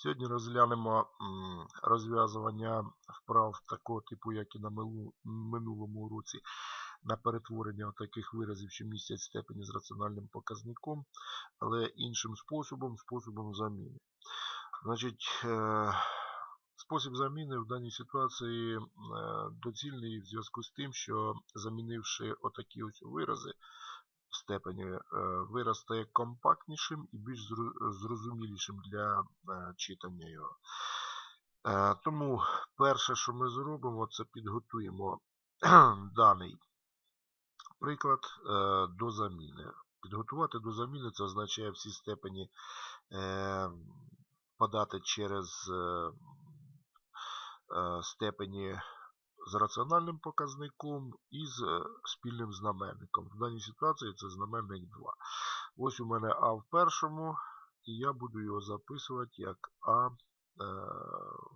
Сьогодні розглянемо розв'язування вправ такого типу, як і на минулому уроці, на перетворення таких виразів, що містять степені з раціональним показником, але іншим способом, способом заміни. Значить, е, спосіб заміни в даній ситуації е, доцільний в зв'язку з тим, що замінивши отакі ось вирази, степені е, вираз компактнішим і більш зрозумілішим для е, читання його. Е, Тому перше, що ми зробимо, це підготуємо даний приклад до заміни. Підготувати до заміни це означає всі степені подати через степені з раціональним показником і з е, спільним знаменником. В даній ситуації це знаменник 2. Ось у мене А в першому, і я буду його записувати як А е,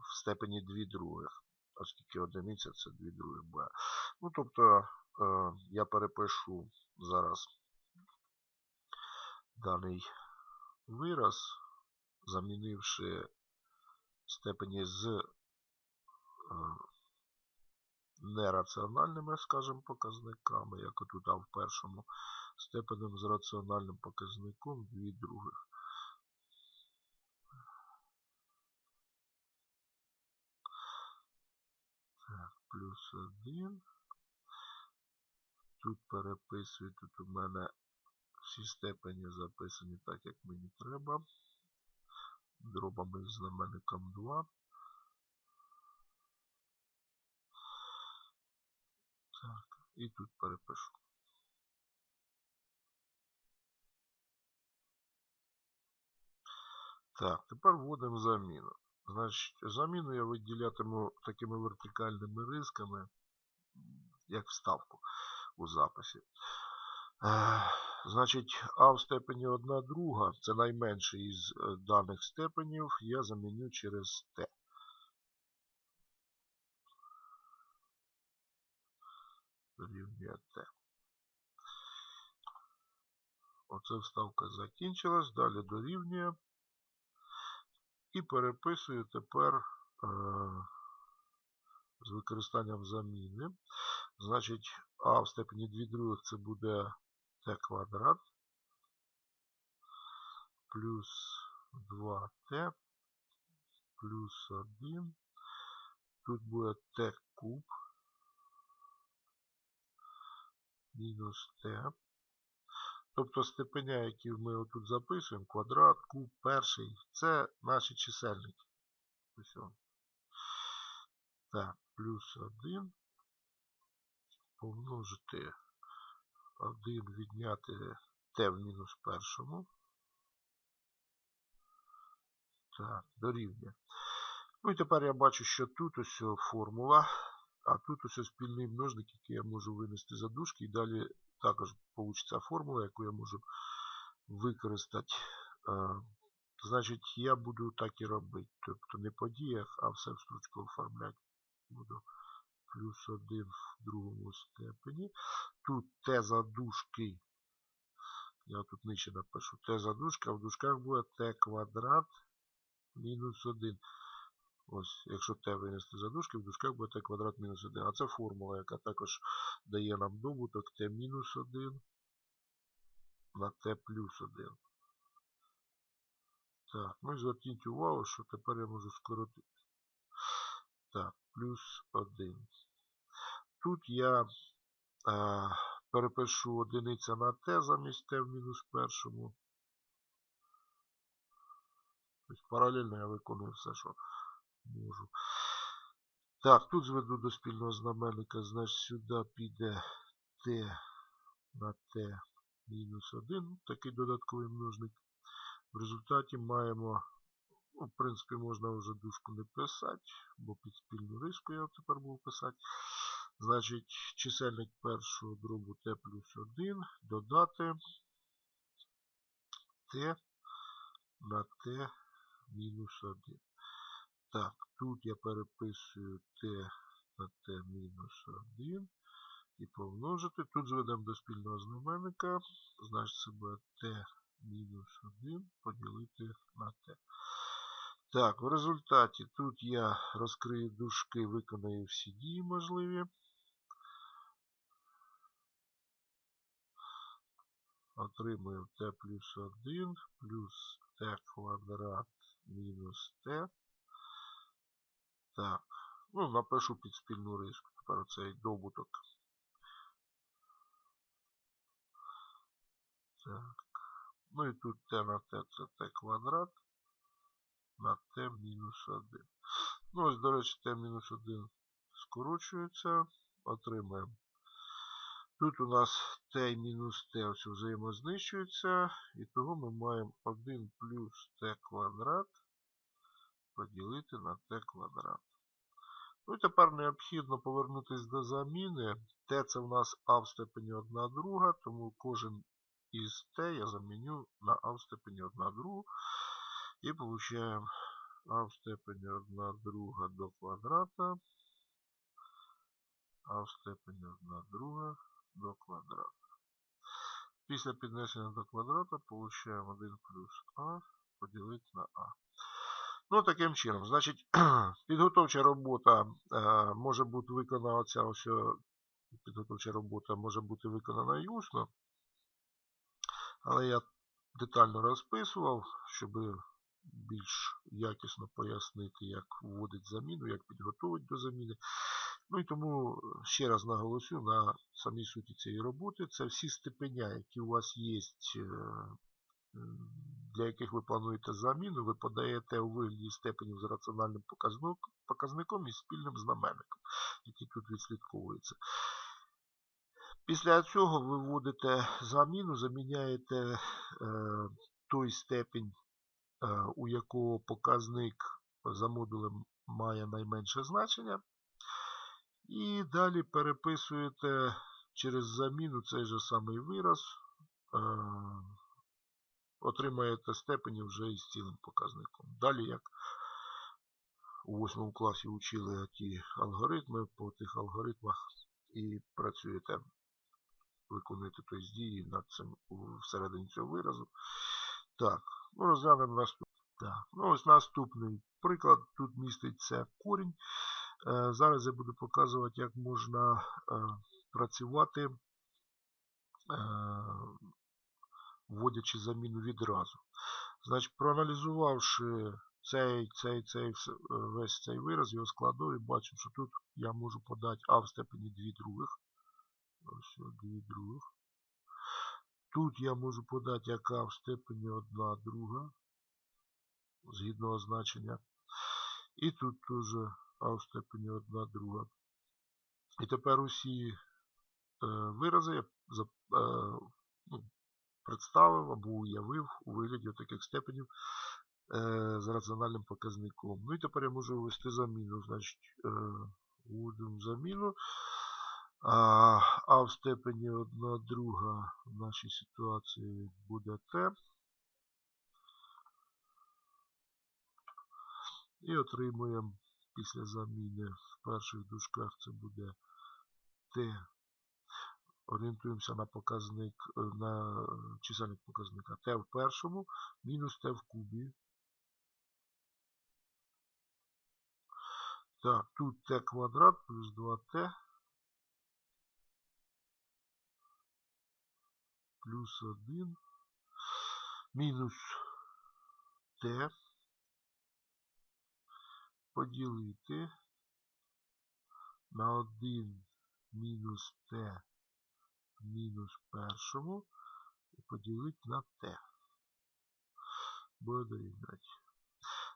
в степені 2 других, оскільки одиниця це 2 других Б. Ну, тобто е, я перепишу зараз даний вираз, замінивши степені з е, нераціональними, скажімо, показниками, як отут А в першому, степенем з раціональним показником 2 других. Так, плюс 1. Тут переписую, тут у мене всі степені записані так, як мені треба. Дробами з знаменником 2. Так, і тут перепишу. Так, тепер вводимо заміну. Значить, заміну я виділятиму такими вертикальними рисками, як вставку у записі. Е, Значить, А в степені 1 друга, це найменший із е, даних степенів, я заміню через Т. Дорівнює Т. Оце вставка закінчилась, далі дорівнює. І переписую тепер е, з використанням заміни. Значить, А в степені 2 других це буде Т квадрат плюс 2Т плюс 1. Тут буде Т куб мінус Т. Тобто степеня, які ми отут записуємо, квадрат, куб, перший, це наші чисельники. Ось он. Так, плюс 1 помножити 1 відняти t в мінус першому. Так, дорівнює. Ну і тепер я бачу, що тут ось формула, а тут ось спільний множник, який я можу винести за дужки, і далі також получиться формула, яку я можу використати. Значить, я буду так і робити. Тобто не по діях, а все в стручку оформляти. Буду плюс 1 в другому степені. Тут t задушки. Я тут нижче напишу t задушка, а в дужках буде t квадрат мінус 1. Ось, якщо t винести за дужки, в дужках буде t квадрат мінус 1. А це формула, яка також дає нам добуток t мінус 1 на t плюс 1. Так, ну і зверніть увагу, що тепер я можу скоротити. Так, плюс 1. Тут я е, перепишу одиниця на t замість t в мінус першому. Тобто паралельно я виконую все, що можу. Так, тут зведу до спільного знаменника, значить сюди піде t на t мінус 1, такий додатковий множник. В результаті маємо, ну, в принципі, можна вже дужку не писати, бо під спільну риску я тепер буду писати. Значить, чисельник першого дробу t плюс 1 додати t на t мінус 1. Так, тут я переписую t на t мінус 1 і помножити. Тут зведемо до спільного знаменника, значить це буде t мінус 1 поділити на t. Так, в результаті тут я розкрию дужки, виконаю всі дії можливі. Отримую t плюс 1 плюс t квадрат мінус t. Так, ну напишу під спільну риску. Тепер цей добуток. Так. Ну і тут t на t це t квадрат на t мінус 1. Ну ось, до речі, t мінус 1 скорочується. Отримаємо. Тут у нас t мінус t ось взаємознищуються. І того ми маємо 1 плюс t квадрат поділити на t квадрат. Ну і тепер необхідно повернутися до заміни. t це у нас а в степені 1 друга, тому кожен із t я заміню на а в степені 1 другу. І получаємо а в степені 1 друга до квадрата. А в степені 1 друга до квадрата. Після піднесення до квадрата получаємо 1 плюс а поділити на а. Ну, таким чином, значить, підготовча робота е, може бути виконана ця ось е, підготовча робота може бути виконана і усно. Але я детально розписував, щоб більш якісно пояснити, як вводить заміну, як підготовить до заміни. Ну і тому ще раз наголосю на самій суті цієї роботи. Це всі степеня, які у вас є, е, для яких ви плануєте заміну, ви подаєте у вигляді степенів з раціональним показником і спільним знаменником, який тут відслідковується. Після цього ви вводите заміну, заміняєте е, той степень, е, у якого показник за модулем має найменше значення. І далі переписуєте через заміну цей же самий вираз, е, отримаєте степені вже із цілим показником. Далі, як у 8 класі вчили ті алгоритми, по тих алгоритмах і працюєте, виконуєте тобто, дії над цим всередині цього виразу. Так, ну розглянемо наступний. Так, ну ось наступний приклад. Тут міститься корінь. Е, зараз я буду показувати, як можна е, працювати, е, вводячи заміну відразу. Значить, проаналізувавши цей цей, цей, весь цей вираз, його складовий, бачимо, що тут я можу подати А в степені 2 других. Ось 2 других. Тут я можу подати як А в степені 1 друга, згідно означення. І тут теж а в степені 1 друга. І тепер усі е, вирази я за, е, ну, представив або уявив у вигляді таких степенів е, з раціональним показником. Ну і тепер я можу ввести заміну. Значить, е, вводимо заміну. А, а в степені 1 друга в нашій ситуації буде t. І отримуємо після заміни в перших дужках це буде t. Орієнтуємося на показник, е, на чисельник показника t в першому, мінус t в кубі. Так, тут t квадрат плюс 2t плюс 1 мінус t поділити на 1 мінус t мінус першому і поділити на t. Буде дорівнювати.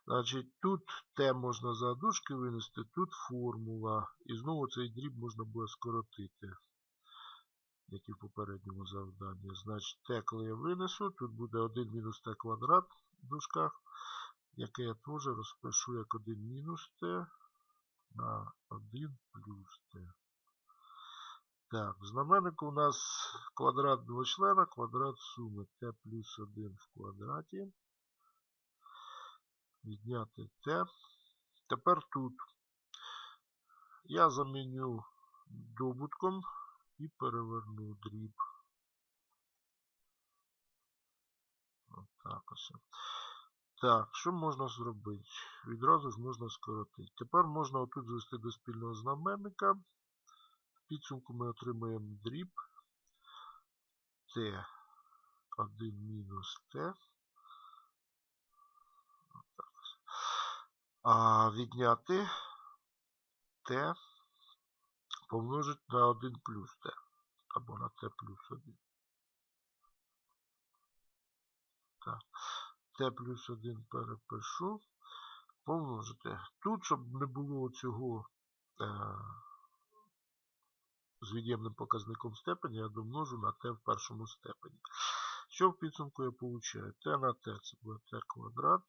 Значить, тут t можна за дужки винести, тут формула. І знову цей дріб можна буде скоротити, як і в попередньому завданні. Значить, t, коли я винесу, тут буде 1 мінус t квадрат в дужках яке я теж розпишу як 1 мінус t на 1 плюс t. Так, в знаменнику у нас квадрат двочлена, квадрат суми t плюс 1 в квадраті. Відняти t. Тепер тут я заміню добутком і переверну дріб. Отак ось. Так, що можна зробити? Відразу ж можна скоротити. Тепер можна отут звести до спільного знаменника. Підсумку ми отримаємо дріб t1 мінус t. А відняти t помножити на 1 плюс t. Або на t плюс 1. Так. t плюс 1 перепишу. Помножити. Тут, щоб не було цього е, з від'ємним показником степені, я домножу на t в першому степені. Що в підсумку я получаю? t на t це буде t квадрат.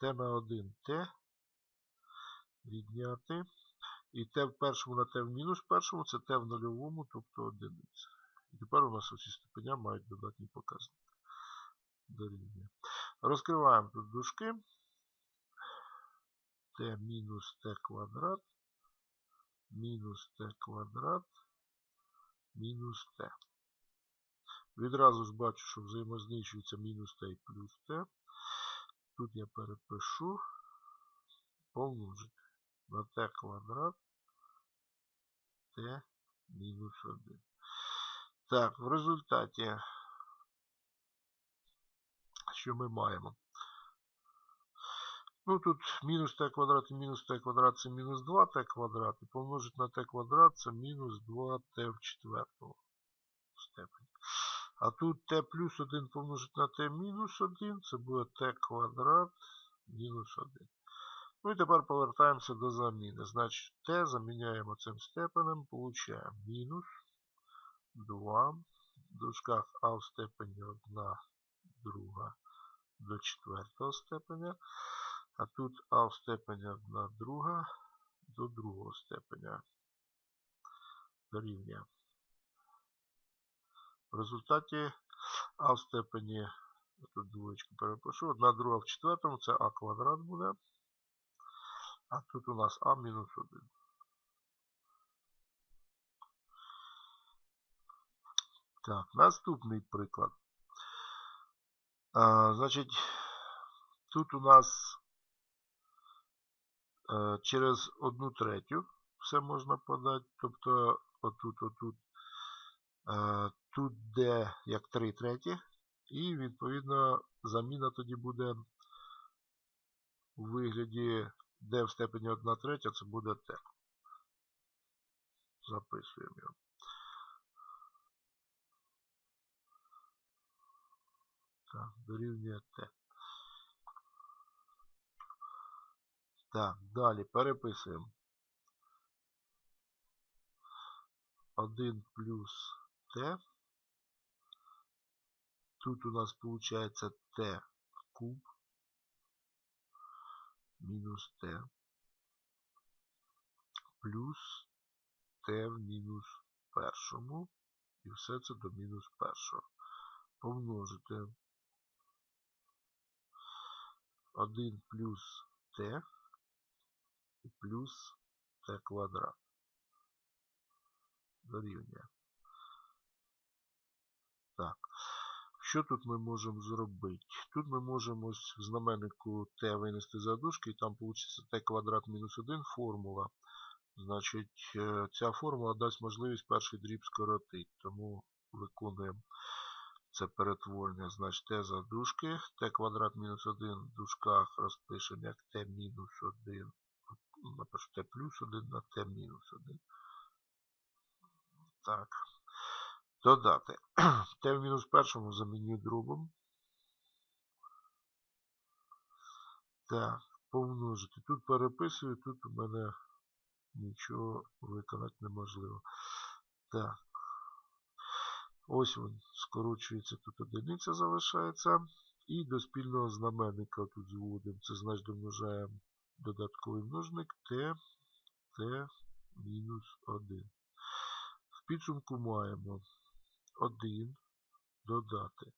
t на 1 t. Відняти. І t в першому на t в мінус першому це t в нульовому, тобто одиниця. І тепер у нас усі степеня мають додатні показники. Дорівнює. Розкриваємо тут дужки. t мінус t квадрат. Мінус t квадрат. Мінус t. Відразу ж бачу, що взаємознищується мінус t і плюс t. Тут я перепишу помножити на t квадрат t мінус 1. Так, в результаті, що ми маємо? Ну, тут мінус t квадрат і мінус t квадрат це мінус 2t квадрат. І помножити на t квадрат це мінус 2t в четвертому степені. А тут t плюс 1 помножити на t мінус 1, це буде t квадрат мінус 1. Ну і тепер повертаємося до заміни. Значить, t заміняємо цим степенем, получаємо мінус 2 в дужках а в степені 1 друга до четвертого степеня. А тут а в степені 1 друга до другого степеня дорівнює. В результаті а в степені, тут двоєчку перепишу, 1 друга в четвертому, це а квадрат буде. А тут у нас а мінус 1. Так, наступний приклад. А, Значить, тут у нас через одну третю все можна подати. Тобто отут, отут, е, тут де як 3 треті. І, відповідно, заміна тоді буде у вигляді d в степені 1 третя, це буде t. Записуємо його. Так, дорівнює t. Так, далі переписуємо. 1 плюс t. Тут у нас виходить t куб мінус t плюс t в мінус першому. І все це до мінус першого. Помножити 1 плюс і плюс t квадрат. Дорівнює. Так. Що тут ми можемо зробити? Тут ми можемо ось в знаменнику t винести за дужки, і там вийде t квадрат мінус 1 формула. Значить, е, ця формула дасть можливість перший дріб скоротити. Тому виконуємо це перетворення. Значить, t за дужки, t квадрат мінус 1 в дужках розпишемо як t мінус 1. Напишу t плюс 1 на t мінус 1. Так. Додати. Т в мінус першому замінюю дробом. Так, помножити. Тут переписую, тут у мене нічого виконати неможливо. Так. Ось він скорочується, тут одиниця залишається. І до спільного знаменника тут зводимо. Це значить домножаємо додатковий множник t, t мінус 1. В підсумку маємо 1 додати.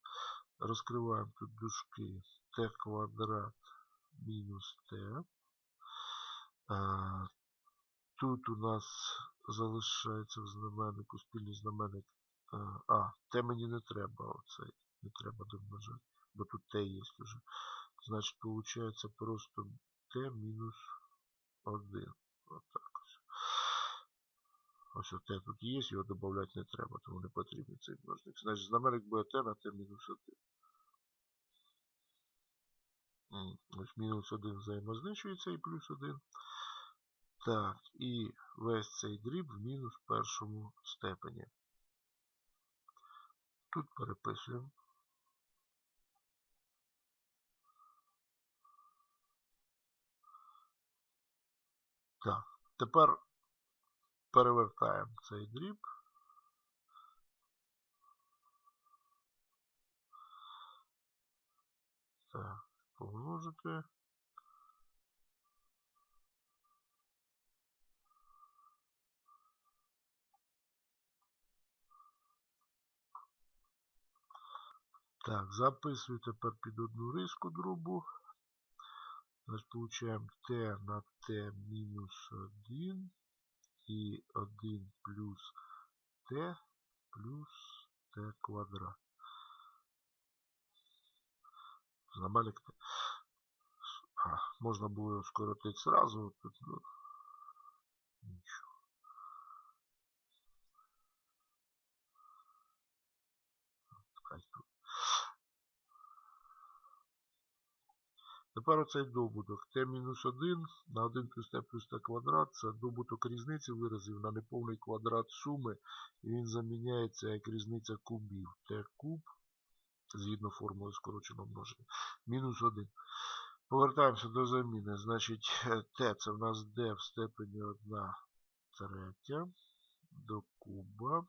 Розкриваємо тут дужки t квадрат мінус t. Тут у нас залишається в знаменнику спільний знаменник. А, t мені не треба. Оцей не треба домножати, бо тут t є вже. Значить, получається просто t мінус 1. Отак ось. Ось t тут є, його додавати не треба, тому не потрібен цей множник. Значить, знаменник буде t на t мінус 1. М, Ось мінус 1 взаємознищується і плюс 1. Так, і весь цей дріб в мінус першому степені. Тут переписуємо. Так, тепер перевертаємо цей дріб. Так, помножити. Так, записую тепер під одну риску дробу. Значить, получаем t на t минус 1 и 1 плюс t плюс t квадрат. Знаменник t. А, можно было його сразу. Вот, Тут, ну, нічого. Хай тут. Тепер оцей добуток t-1 на 1 плюс t плюс t квадрат це добуток різниці виразів на неповний квадрат суми. І він заміняється як різниця кубів. t куб, згідно формули скороченого множення, мінус 1. Повертаємося до заміни. Значить, t це в нас d в степені 1 третя до куба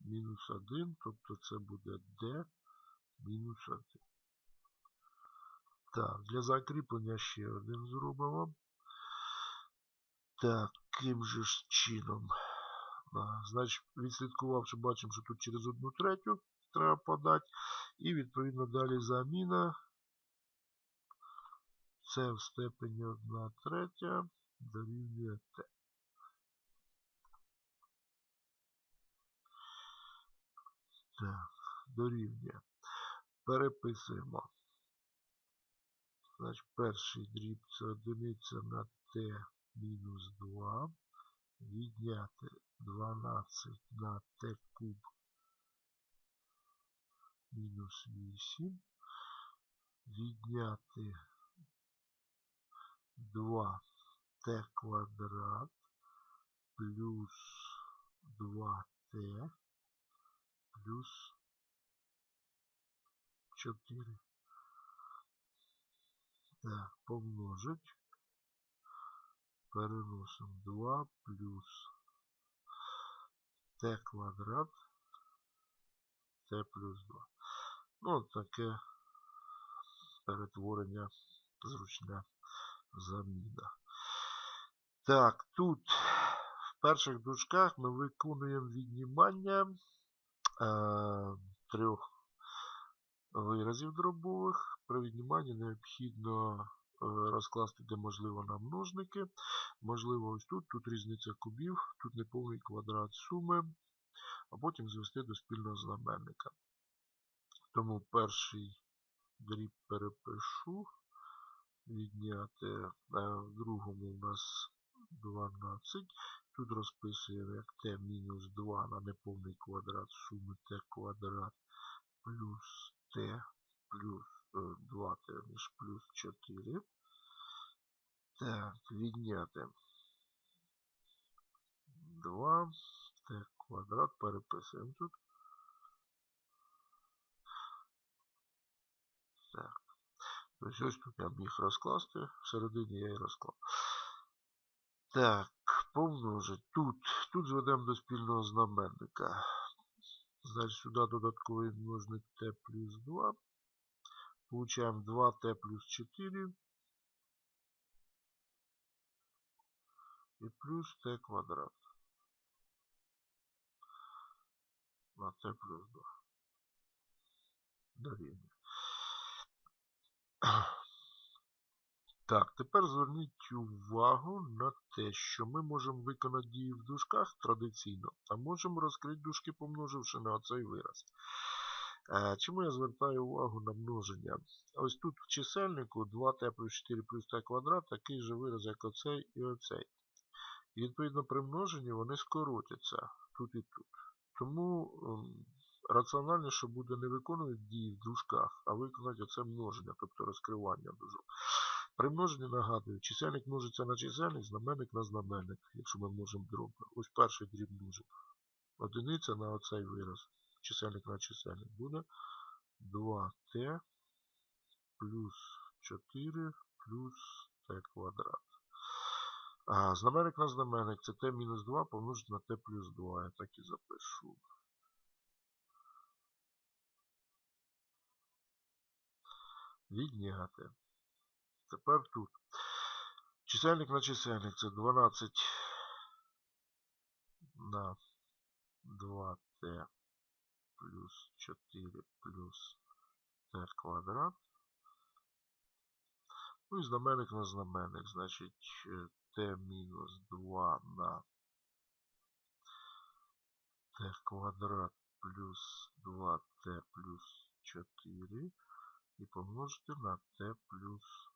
мінус 1, тобто це буде d мінус 1. Так, для закріплення ще один зробимо. Таким же ж чином. Значить, відслідкувавши, бачимо, що тут через одну третю треба подати. І відповідно далі заміна. Це в степені 1 третя дорівнює t. Так, дорівнює. Переписуємо. Значить, перший дріб це одиниця на t мінус 2. Відняти 12 на t куб мінус 8. Відняти 2 t квадрат плюс 2t плюс 4. Так, помножить. Переносимо 2 плюс t квадрат t плюс 2. Ну, таке перетворення зручне заміна. Так, тут в перших дужках ми виконуємо віднімання е, трьох виразів дробових. При відніманні необхідно е, розкласти, де можливо на множники. Можливо, ось тут, тут різниця кубів, тут неповний квадрат суми, а потім звести до спільного знаменника. Тому перший дріб перепишу. Відняти е, в другому у нас 12. Тут розписуємо як t мінус 2 на неповний квадрат суми t квадрат плюс t плюс 2t між плюс 4. Так, відняти 2 t квадрат переписуємо тут. Так. Тобто ось тут я міг розкласти, всередині я і розклав. Так, помножить. Тут, тут зведемо до спільного знаменника. Значить, сюди додатковий множник t плюс 2. Получаємо 2t плюс 4. І плюс t квадрат. На t плюс 2. Дорівнює. Так, тепер зверніть увагу на те, що ми можемо виконати дії в дужках традиційно, а можемо розкрити дужки, помноживши на оцей вираз. Е, Чому я звертаю увагу на множення? Ось тут в чисельнику 2t плюс 4 плюс t квадрат такий же вираз, як оцей і оцей. І відповідно при множенні вони скоротяться тут і тут. Тому ем, раціональніше буде не виконувати дії в дужках, а виконати оце множення, тобто розкривання дужок. При множенні нагадую, чисельник множиться на чисельник, знаменник на знаменник, якщо ми множимо дроби. Ось перший дріб множить. Одиниця на оцей вираз. Чисельник на чисельник буде 2t плюс 4 плюс t квадрат. А, знаменник на знаменник це t мінус 2 помножити на t плюс 2. Я так і запишу. Відняти. Тепер тут. Чисельник на чисельник це 12 на 2t плюс 4 плюс t квадрат. Ну і знаменник на знаменник. Значить е, t мінус 2 на t квадрат плюс 2t плюс 4 і помножити на t плюс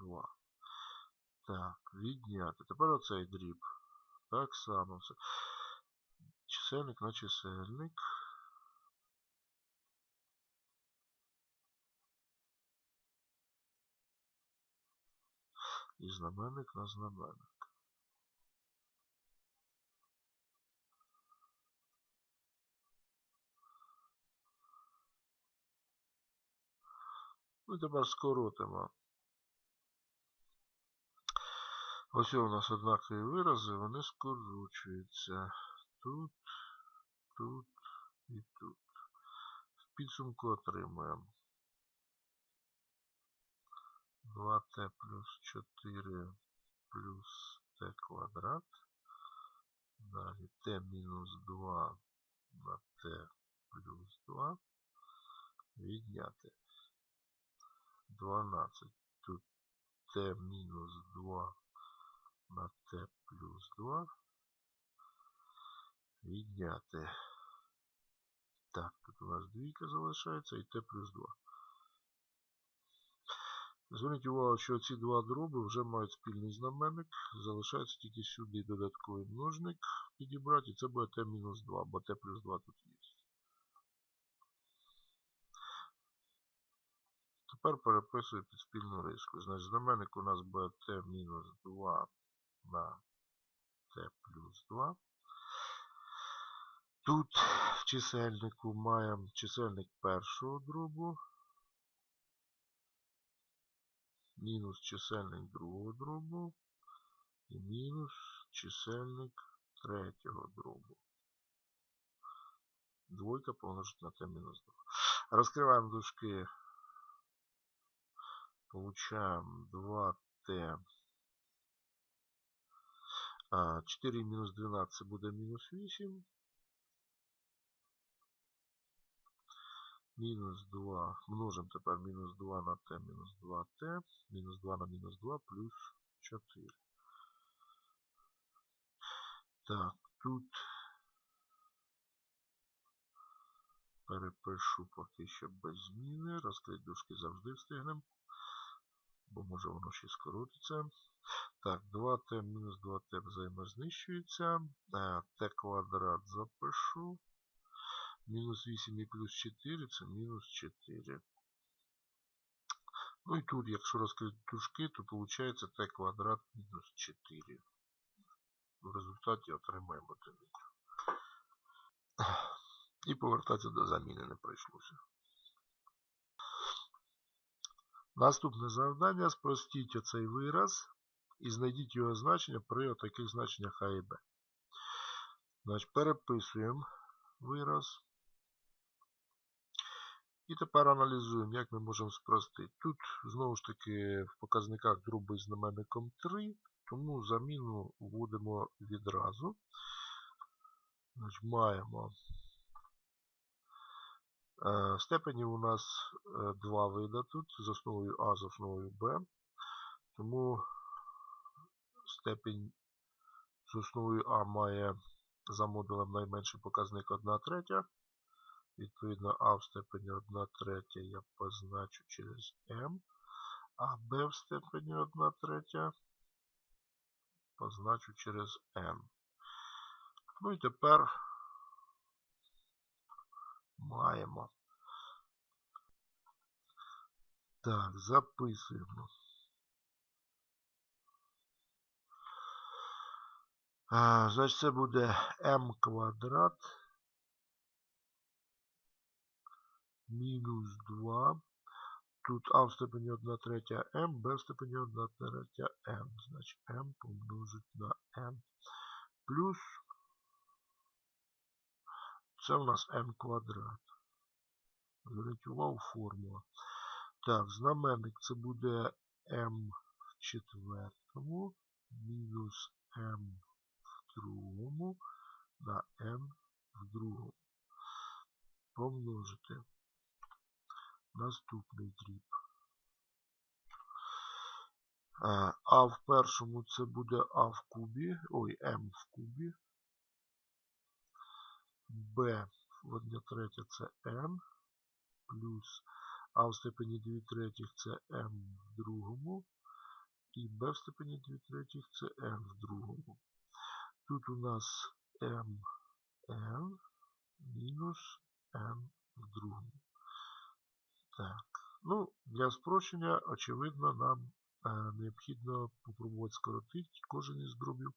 2. Так, відняти. Тепер оцей дріб. Так само. Чисельник на чисельник. І знаменник на знаменник. Ну тепер скоротимо. Ось у нас однакові вирази, вони скорочуються. Тут, тут і тут. В підсумку отримуємо 2t плюс 4 плюс t квадрат. Далі t мінус 2 на t плюс 2. Відняти 12. Тут t мінус 2 на t плюс 2. Відняти. Так, тут у нас двійка залишається і t плюс 2. Зверніть увагу, що ці два дроби вже мають спільний знаменник. Залишається тільки сюди додатковий множник підібрати, і це буде t мінус 2, бо t плюс 2 тут є. Тепер переписую під спільну риску. Значить, знаменник у нас буде t мінус 2 на t плюс 2. Тут в чисельнику маємо чисельник першого дробу, мінус чисельник другого дробу і мінус чисельник третього дробу. Двойка помножить на t мінус 2. Розкриваємо дужки. Получаем 2t. А, 4 мінус 12 буде мінус 8. Мінус 2. Множимо тепер мінус 2 на t мінус 2t. Мінус 2 на мінус 2 плюс 4. Так, тут перепишу поки що без зміни. Розкрити дужки завжди встигнемо. Бо може воно ще скоротиться. Так, 2t мінус 2t взаємознищується. t квадрат запишу. Мінус 8 і плюс 4 це мінус 4. Ну і тут, якщо розкрити дужки, то виходить t квадрат мінус 4. В результаті отримаємо одиницю. І повертатися до заміни не прийшлося. Наступне завдання спростіть оцей вираз і знайдіть його значення при таких значеннях А і Б. Значить, переписуємо вираз. І тепер аналізуємо, як ми можемо спростити. Тут, знову ж таки, в показниках дроби з знаменником 3, тому заміну вводимо відразу. Значить, Маємо е, степенів у нас е, два види тут, з основою А, з основою Б. Тому степень з основою А має за модулем найменший показник 1 третя. Відповідно, а в степені 1 третя я позначу через m, а b в степені 1 третя позначу через n. Ну і тепер маємо. Так, записуємо. А, значить, це буде m квадрат мінус 2. Тут а в степені 1 третя m, b в степені 1 третя m. Значить, m помножить на n. Плюс це у нас m квадрат. Зверніть увагу формула. Так, знаменник це буде m в четвертому мінус m в другому на n в другому. Помножити наступний дріб. А, а в першому це буде а в кубі, ой, m в кубі. B в 1 третя це n плюс а в степені 2 третіх це m в другому. І b в степені 2 третіх це n в другому. Тут у нас mn мінус n в другому. Так. Ну, Для спрощення, очевидно, нам е, необхідно попробувати скоротити кожен із дробів.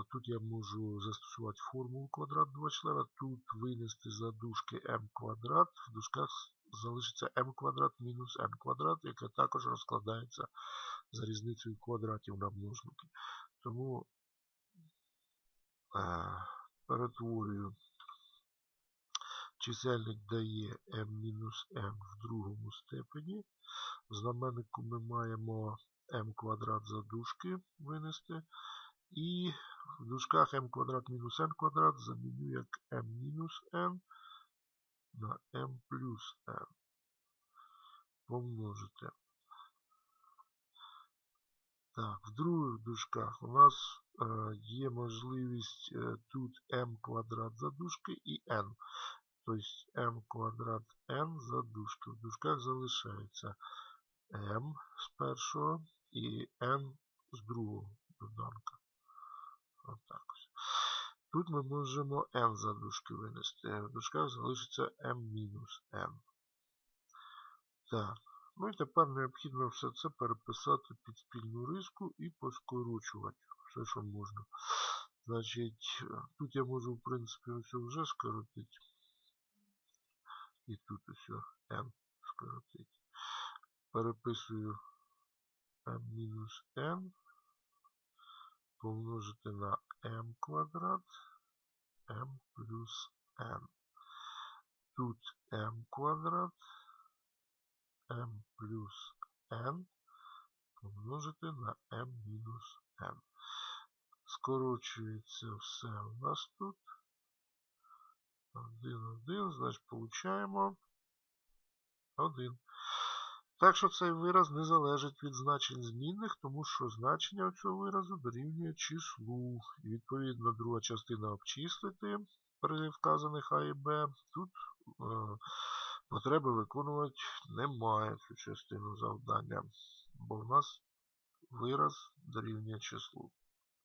От тут я можу застосувати формулу квадрат двочлена, тут винести за дужки m квадрат, в дужках залишиться m квадрат мінус n квадрат, яке також розкладається за різницею квадратів на множники. Тому е, перетворюю чисельник дає m-m в другому степені. В знаменнику ми маємо m квадрат за дужки винести. І в дужках m квадрат мінус n квадрат заміню як m мінус n на m плюс n. Помножити. Так, в других дужках у нас е, є можливість е, тут m квадрат за дужки і n. Тобто m квадрат n за дужки. В дужках залишається m з першого і n з другого доданка. Отак. Тут ми можемо n за дужки винести. В дужках залишиться m n. Так. Ну і тепер необхідно все це переписати під спільну риску і поскорочувати все, що можна. Значить, тут я можу, в принципі, ось вже скоротити. І тут ось n скоротити. Переписую m n помножити на m квадрат, m плюс n. Тут m квадрат, m плюс n помножити на m мінус n. Скорочується все у нас тут. 1, 1, значить, получаємо 1. Так що цей вираз не залежить від значень змінних, тому що значення цього виразу дорівнює числу. І відповідно друга частина обчислити при вказаних А і Б. Тут е, потреби виконувати немає цю частину завдання, бо в нас вираз дорівнює числу.